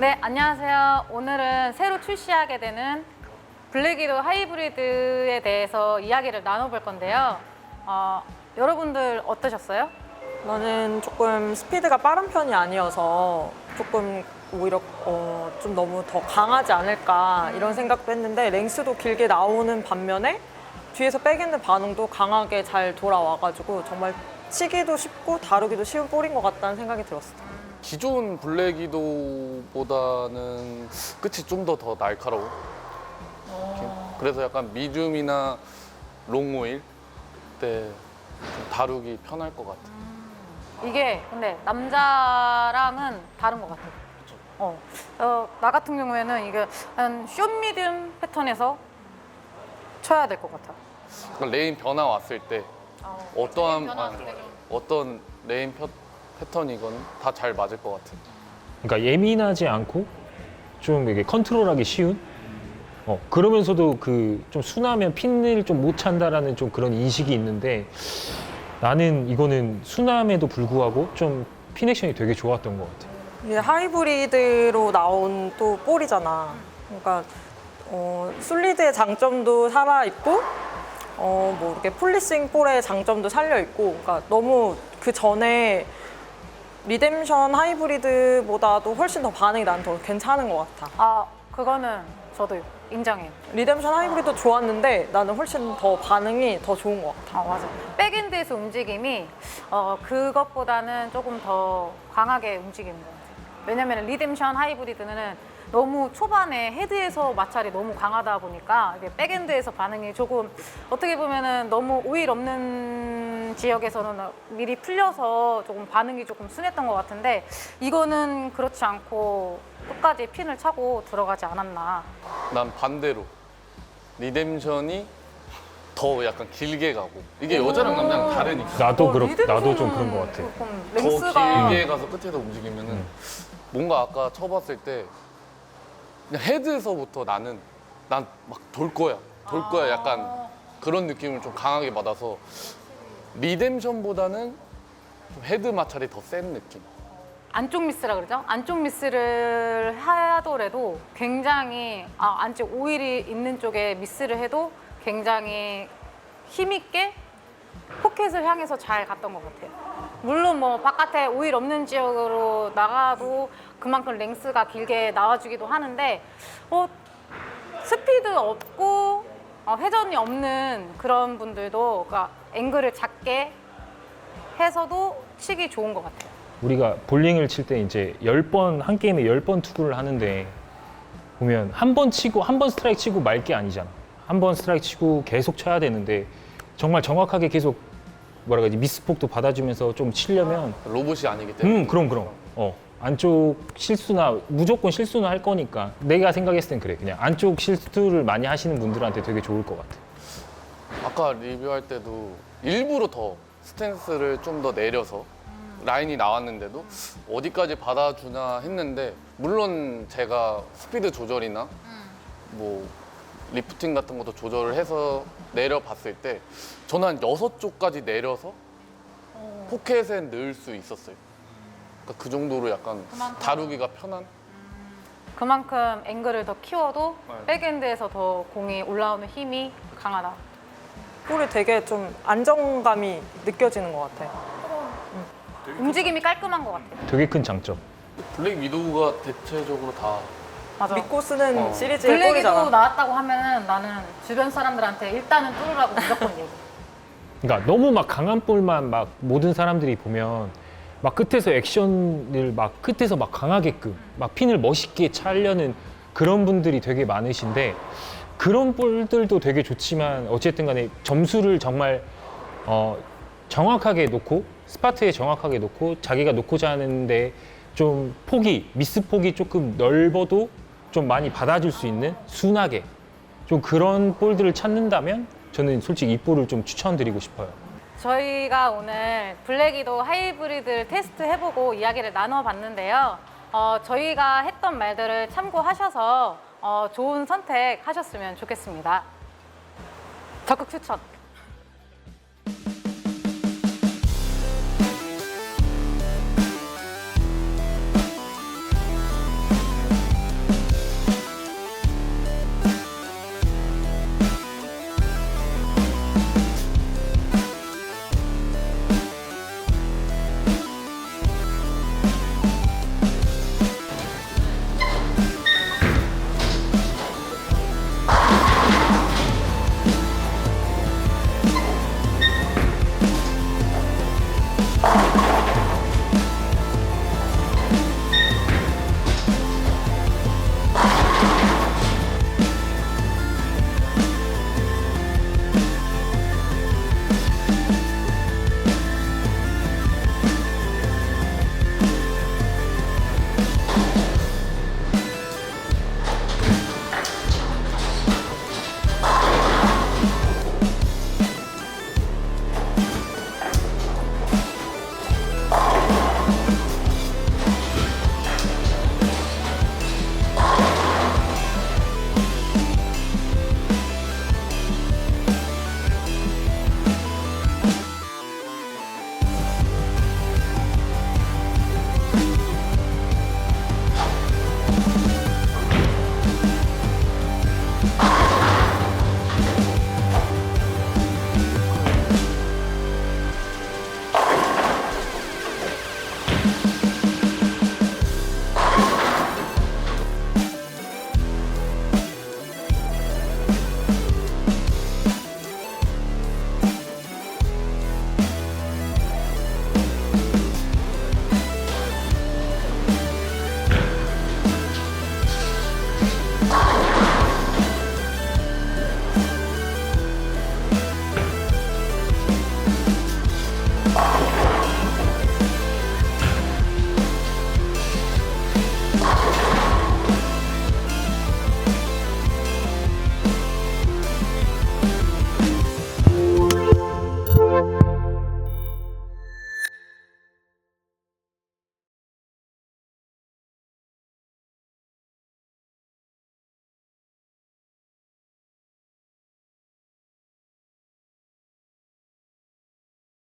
네, 안녕하세요. 오늘은 새로 출시하게 되는 블랙이도 하이브리드에 대해서 이야기를 나눠볼 건데요. 어, 여러분들 어떠셨어요? 나는 조금 스피드가 빠른 편이 아니어서 조금 오히려 어, 좀 너무 더 강하지 않을까 이런 생각도 했는데 랭스도 길게 나오는 반면에 뒤에서 백엔드 반응도 강하게 잘 돌아와가지고 정말 치기도 쉽고 다루기도 쉬운 볼인 것 같다는 생각이 들었어요. 기존 블랙이도보다는 끝이 좀 더 더 날카로워. 느낌? 그래서 약간 미디움이나 롱오일 때좀 다루기 편할 것 같아. 이게 근데 남자랑은 다른 것 같아요. 어, 어, 나 같은 경우에는 이게 한 숏미디움 패턴에서 쳐야 될 것 같아. 그러니까 레인 변화 왔을 때 어떠한 아니, 어떤 레인 펴- 패턴이건 다 잘 맞을 것 같아. 그러니까 예민하지 않고 좀 이게 컨트롤하기 쉬운 어, 그러면서도 그 좀 순하면 핀을 좀 못 찬다라는 좀 그런 인식이 있는데 나는 이거는 순함에도 불구하고 좀핀 액션이 되게 좋았던 것 같아. 이게 하이브리드로 나온 또 볼이잖아. 그러니까 어, 솔리드의 장점도 살아 있고, 어, 뭐 이렇게 폴리싱 볼의 장점도 살려 있고, 그러니까 너무 그 전에 리뎀션 하이브리드보다도 훨씬 더 반응이 난 더 괜찮은 것 같아. 아, 그거는 저도 인정해요. 리뎀션 하이브리드 좋았는데 나는 훨씬 더 반응이 더 좋은 것 같아. 아, 맞아. 백엔드에서 움직임이 어, 그것보다는 조금 더 강하게 움직이는 것 같아요. 왜냐면 리뎀션 하이브리드는 너무 초반에 헤드에서 마찰이 너무 강하다 보니까 이게 백엔드에서 반응이 조금 어떻게 보면은 너무 오일 없는 지역에서는 미리 풀려서 조금 반응이 조금 순했던 것 같은데 이거는 그렇지 않고 끝까지 핀을 차고 들어가지 않았나. 난 반대로. 리뎀션이 더 약간 길게 가고. 이게 여자랑 남자랑 다르니까. 나도 어, 그렇 나도 좀 그런 것 같아. 조금 더 랭스가 길게 가서 끝에서 움직이면은 뭔가 아까 쳐봤을 때 그냥 헤드에서부터 나는 난 막 돌 거야. 돌 거야. 약간 그런 느낌을 좀 강하게 받아서 리뎀션보다는 좀 헤드 마찰이 더 센 느낌 안쪽 미스라 그러죠? 안쪽 미스를 하더라도 굉장히 아, 안쪽 오일이 있는 쪽에 미스를 해도 굉장히 힘있게 포켓을 향해서 잘 갔던 것 같아요. 물론 뭐 바깥에 오일 없는 지역으로 나가도 그만큼 랭스가 길게 나와주기도 하는데 어, 스피드 없고 어, 회전이 없는 그런 분들도 그러니까 앵글을 작게 해서도 치기 좋은 것 같아요. 우리가 볼링을 칠 때 이제 열번한 게임에 열번 투구를 하는데 보면 한 번 치고 한 번 스트라이크 치고 말 게 아니잖아. 한 번 스트라이크 치고 계속 쳐야 되는데 정말 정확하게 계속 뭐라 그러지 미스폭도 받아주면서 좀 치려면 로봇이 아니기 때문에 음 그럼 그럼 어 안쪽 실수나 무조건 스는 할 거니까 내가 생각했을 땐 그래 그냥 안쪽 실수를 많이 하시는 분들한테 되게 좋을 것 같아. 아까 리뷰할 때도 일부러 더 스탠스를 좀 더 내려서 라인이 나왔는데도 어디까지 받아주나 했는데 물론 제가 스피드 조절이나 뭐 리프팅 같은 것도 조절을 해서 내려봤을 때 저는 한 여섯 쪽까지 내려서 포켓에 넣을 수 있었어요. 그러니까 그 정도로 약간 그만큼. 다루기가 편한 그만큼 앵글을 더 키워도 네. 백엔드에서 더 공이 올라오는 힘이 강하다. 볼이 되게 좀 안정감이 느껴지는 것 같아. 움직임이 깔끔한 것 같아요. 되게 큰 장점. 블랙 위도우가 대체적으로 다 맞아. 믿고 쓰는 어. 시리즈의 블랙이도 볼이잖아. 나왔다고 하면은 나는 주변 사람들한테 일단은 뚫으라고 무조건 얘기. 그러니까 너무 막 강한 볼만 막 모든 사람들이 보면 막 끝에서 액션을 막 끝에서 막 강하게끔 막 핀을 멋있게 차려는 그런 분들이 되게 많으신데 그런 볼들도 되게 좋지만 어쨌든 간에 점수를 정말 어 정확하게 놓고 스파트에 정확하게 놓고 자기가 놓고자 하는데 좀 폭이 미스 폭이 조금 넓어도 좀 많이 받아줄 수 있는 순하게 좀 그런 볼들을 찾는다면 저는 솔직히 이 볼을 좀 추천드리고 싶어요. 저희가 오늘 블랙이도 하이브리드를 테스트 해보고 이야기를 나눠봤는데요. 어, 저희가 했던 말들을 참고하셔서 어, 좋은 선택 하셨으면 좋겠습니다. 적극 추천. Oh.